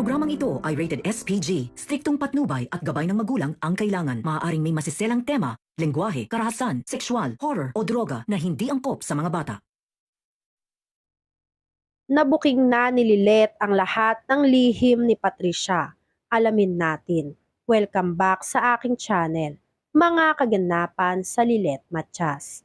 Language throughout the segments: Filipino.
programang ito ay rated SPG. Striktong patnubay at gabay ng magulang ang kailangan. Maaaring may masiselang tema, lengguwahe, karahasan, sexual, horror o droga na hindi angkop sa mga bata. Nabuking na ni Lilet ang lahat ng lihim ni Patricia. Alamin natin. Welcome back sa aking channel, mga kaganapan sa Lilet Matias.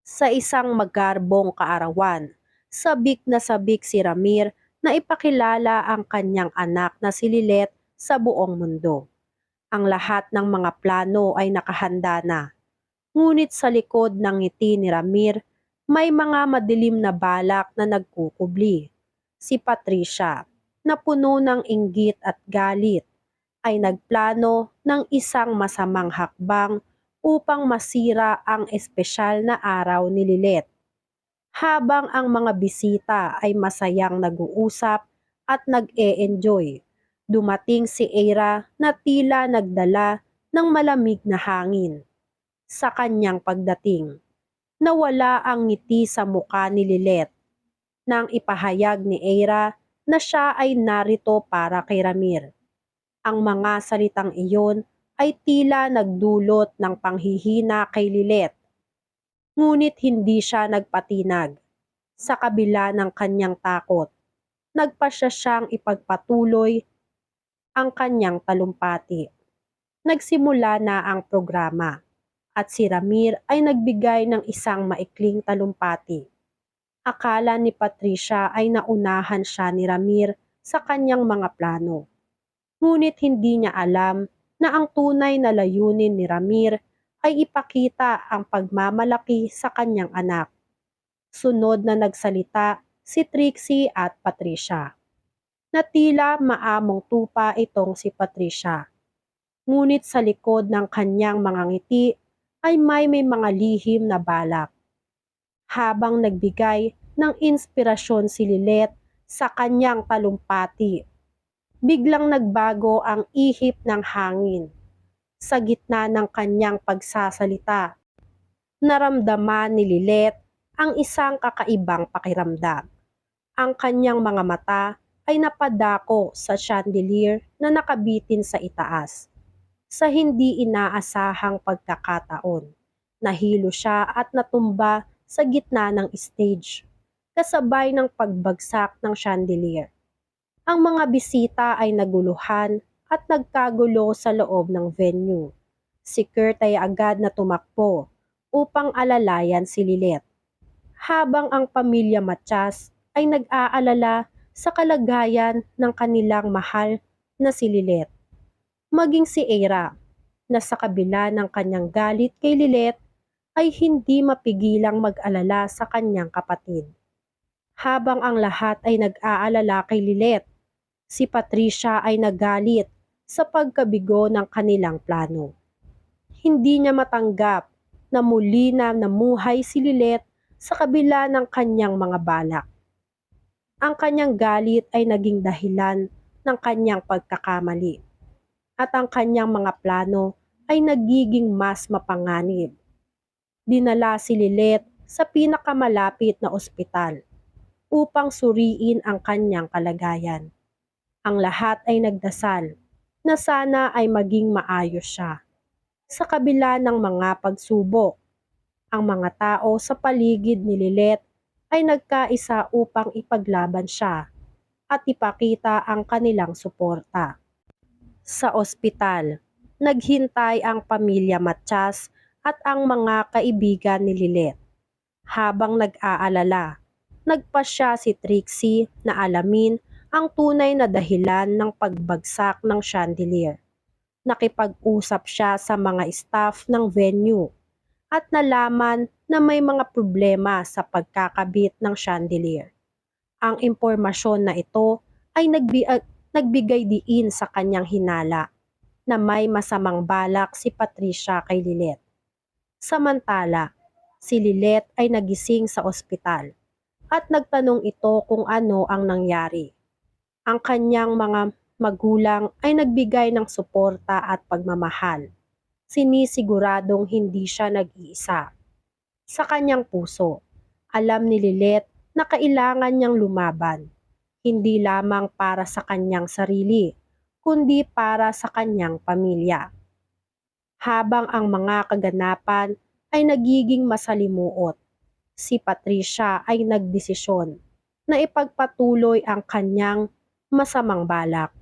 Sa isang magarbong kaarawan, sabik na sabik si Ramir na ipakilala ang kanyang anak na si Lilet sa buong mundo. Ang lahat ng mga plano ay nakahanda na. Ngunit sa likod ng ngiti ni Ramir may mga madilim na balak na nagkukubli. Si Patricia, na puno ng inggit at galit, ay nagplano ng isang masamang hakbang upang masira ang espesyal na araw ni Lilet. Habang ang mga bisita ay masayang nag-uusap at nag-e-enjoy, dumating si Eira na tila nagdala ng malamig na hangin. Sa kanyang pagdating, nawala ang ngiti sa muka ni Lilet nang ipahayag ni Eira na siya ay narito para kay Ramir. Ang mga salitang iyon ay tila nagdulot ng panghihina kay Lilet. Ngunit hindi siya nagpatinag. Sa kabila ng kanyang takot, nagpasya siyang ipagpatuloy ang kanyang talumpati. Nagsimula na ang programa at si Ramir ay nagbigay ng isang maikling talumpati. Akala ni Patricia ay naunahan siya ni Ramir sa kanyang mga plano. Ngunit hindi niya alam na ang tunay na layunin ni Ramir ay ipakita ang pagmamalaki sa kanyang anak. Sunod na nagsalita si Trixie at Patricia. Na tila maamong tupa itong si Patricia. Ngunit sa likod ng kanyang mga ngiti ay may may mga lihim na balak. Habang nagbigay ng inspirasyon si Lilet sa kanyang talumpati, biglang nagbago ang ihip ng hangin. Sa gitna ng kanyang pagsasalita, naramdaman ni Lilet ang isang kakaibang pakiramdam. Ang kanyang mga mata ay napadako sa chandelier na nakabitin sa itaas sa hindi inaasahang pagkakataon. Nahilo siya at natumba sa gitna ng stage, kasabay ng pagbagsak ng chandelier. Ang mga bisita ay naguluhan at nagkagulo sa loob ng venue. Si Kurt ay agad na tumakbo upang alalayan si Lilet. Habang ang pamilya Matias ay nag-aalala sa kalagayan ng kanilang mahal na si Lilet maging si Eira, na sa kabila ng kanyang galit kay Lilet ay hindi mapigilang mag-alala sa kanyang kapatid. Habang ang lahat ay nag-aalala kay Lilet, si Patricia ay nagalit sa pagkabigo ng kanilang plano. Hindi niya matanggap na muli na namuhay si Lilet sa kabila ng kanyang mga balak. Ang kanyang galit ay naging dahilan ng kanyang pagkakamali at ang kanyang mga plano ay nagiging mas mapanganib. Dinala si Lilet sa pinakamalapit na ospital upang suriin ang kanyang kalagayan. Ang lahat ay nagdasal na sana ay maging maayos siya. Sa kabila ng mga pagsubok, ang mga tao sa paligid ni Lilet ay nagkaisa upang ipaglaban siya at ipakita ang kanilang suporta sa ospital. Naghintay ang pamilya Matias at ang mga kaibigan ni Lilet. Habang nag-aalala, nagpasya si Trixie na alamin ang tunay na dahilan ng pagbagsak ng chandelier. Nakipag-usap siya sa mga staff ng venue at nalaman na may mga problema sa pagkakabit ng chandelier. Ang impormasyon na ito ay nagbi nagbigay diin sa kanyang hinala na may masamang balak si Patricia kay Lilet. Samantala, si Lilet ay nagising sa ospital at nagtanong ito kung ano ang nangyari. Ang kanyang mga magulang ay nagbigay ng suporta at pagmamahal. Sinisiguradong hindi siya nag-iisa. Sa kanyang puso, alam ni Lilet na kailangan niyang lumaban hindi lamang para sa kanyang sarili, kundi para sa kanyang pamilya. Habang ang mga kaganapan ay nagiging masalimuot, si Patricia ay nagdesisyon na ipagpatuloy ang kanyang masamang balak.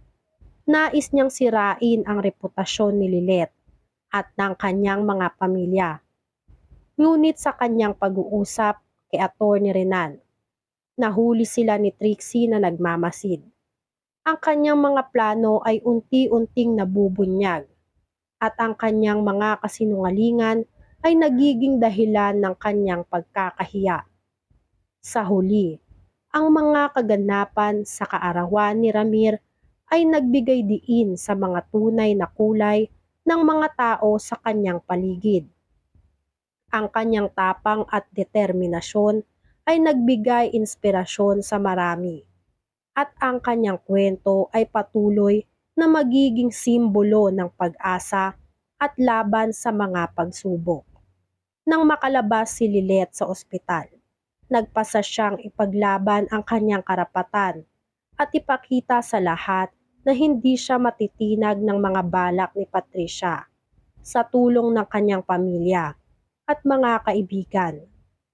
Nais niyang sirain ang reputasyon ni Lilet at ng kanyang mga pamilya. Ngunit sa kanyang pag-uusap kay Atty. Renan, nahuli sila ni Trixie na nagmamasid. Ang kanyang mga plano ay unti-unting nabubunyag at ang kanyang mga kasinungalingan ay nagiging dahilan ng kanyang pagkakahiya. Sa huli, ang mga kaganapan sa kaarawan ni Ramir ay nagbigay diin sa mga tunay na kulay ng mga tao sa kanyang paligid. Ang kanyang tapang at determinasyon ay nagbigay inspirasyon sa marami. At ang kanyang kwento ay patuloy na magiging simbolo ng pag-asa at laban sa mga pagsubok. Nang makalabas si Lilet sa ospital, nagpasa siyang ipaglaban ang kanyang karapatan at ipakita sa lahat na hindi siya matitinag ng mga balak ni Patricia sa tulong ng kanyang pamilya at mga kaibigan.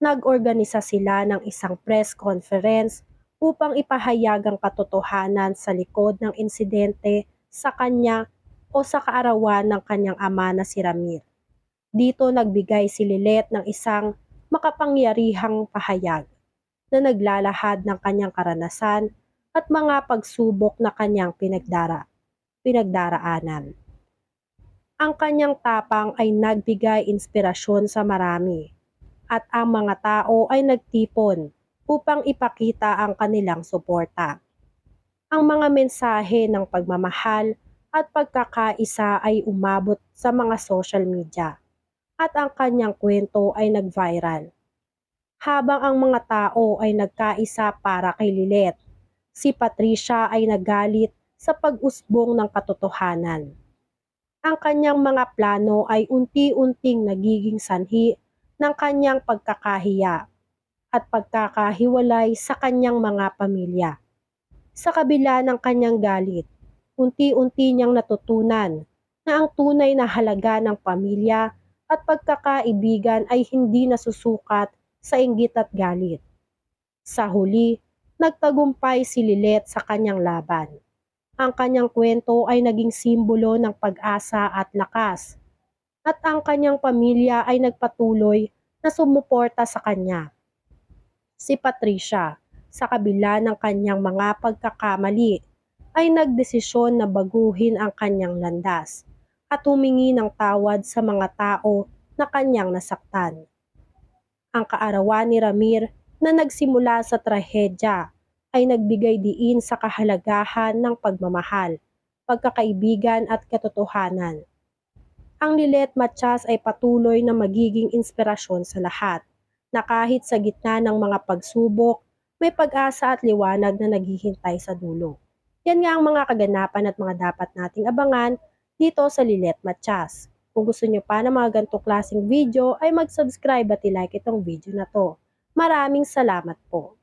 Nag-organisa sila ng isang press conference upang ipahayag ang katotohanan sa likod ng insidente sa kanya o sa kaarawan ng kanyang ama na si Ramir. Dito nagbigay si Lilet ng isang makapangyarihang pahayag na naglalahad ng kanyang karanasan at mga pagsubok na kanyang pinagdara, pinagdaraanan. Ang kanyang tapang ay nagbigay inspirasyon sa marami at ang mga tao ay nagtipon upang ipakita ang kanilang suporta. Ang mga mensahe ng pagmamahal at pagkakaisa ay umabot sa mga social media at ang kanyang kwento ay nag-viral. Habang ang mga tao ay nagkaisa para kay Lilet, si Patricia ay nagalit sa pag-usbong ng katotohanan. Ang kanyang mga plano ay unti-unting nagiging sanhi ng kanyang pagkakahiya at pagkakahiwalay sa kanyang mga pamilya. Sa kabila ng kanyang galit, unti-unti niyang natutunan na ang tunay na halaga ng pamilya at pagkakaibigan ay hindi nasusukat sa inggit at galit. Sa huli, nagtagumpay si Lilet sa kanyang laban. Ang kanyang kwento ay naging simbolo ng pag-asa at lakas. At ang kanyang pamilya ay nagpatuloy na sumuporta sa kanya. Si Patricia, sa kabila ng kanyang mga pagkakamali, ay nagdesisyon na baguhin ang kanyang landas at humingi ng tawad sa mga tao na kanyang nasaktan. Ang kaarawan ni Ramir na nagsimula sa trahedya ay nagbigay diin sa kahalagahan ng pagmamahal, pagkakaibigan at katotohanan. Ang Lilet Matias ay patuloy na magiging inspirasyon sa lahat na kahit sa gitna ng mga pagsubok, may pag-asa at liwanag na naghihintay sa dulo. Yan nga ang mga kaganapan at mga dapat nating abangan dito sa Lilet Matias. Kung gusto nyo pa ng mga ganitong klaseng video ay mag-subscribe at i-like itong video na to. Maraming salamat po.